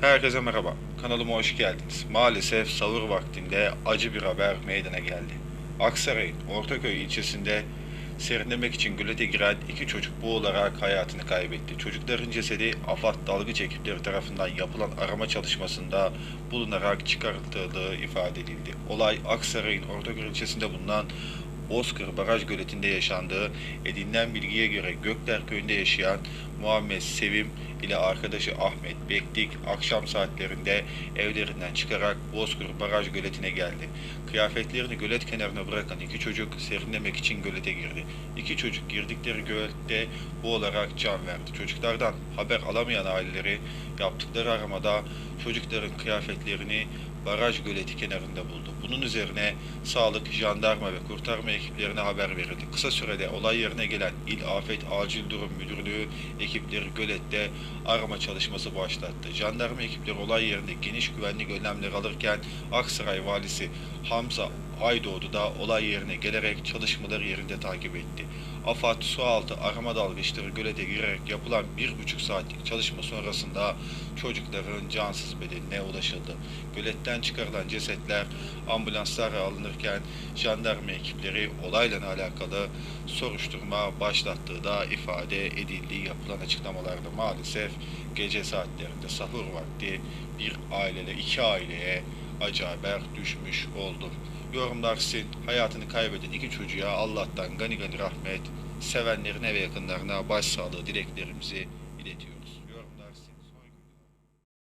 Herkese merhaba. Kanalıma hoş geldiniz. Maalesef sahur vaktinde acı bir haber meydana geldi. Aksaray'ın Ortaköy ilçesinde serinlemek için gölete giren iki çocuk boğularak hayatını kaybetti. Çocukların cesedi AFAD dalgıç ekipleri tarafından yapılan arama çalışmasında bulunarak çıkartıldığı ifade edildi. Olay Aksaray'ın Ortaköy ilçesinde bulunan Bozkır Baraj Göleti'nde yaşandığı edinilen bilgiye göre Gökler Köyü'nde yaşayan Muhammed Sevim ile arkadaşı Ahmet Bektik akşam saatlerinde evlerinden çıkarak Bozkır Baraj Göleti'ne geldi. Kıyafetlerini gölet kenarına bırakan iki çocuk serinlemek için gölete girdi. İki çocuk girdikleri gölette boğularak can verdi. Çocuklardan haber alamayan aileleri yaptıkları aramada çocukların kıyafetlerini baraj göleti kenarında buldu. Bunun üzerine sağlık, jandarma ve kurtarma ekiplerine haber verildi. Kısa sürede olay yerine gelen İl Afet Acil Durum Müdürlüğü ekipleri gölette arama çalışması başlattı. Jandarma ekipleri olay yerinde geniş güvenlik önlemleri alırken Aksaray Valisi Hamza Aydoğdu da olay yerine gelerek çalışmaları yerinde takip etti. AFAD sualtı arama dalgıçları gölete girerek yapılan bir buçuk saatlik çalışma sonrasında çocukların cansız bedenine ulaşıldı. Göletten çıkarılan cesetler ambulanslara alınırken jandarma ekipleri olayla alakalı soruşturma başlattığı da ifade edildiği yapılan açıklamalarda maalesef gece saatlerinde sahur vakti bir ailede iki aileye acı haber düşmüş oldu. Yorumlar sizin hayatını kaybeden iki çocuğa Allah'tan gani gani rahmet, sevenlerine ve yakınlarına başsağlığı dileklerimizi iletiyoruz.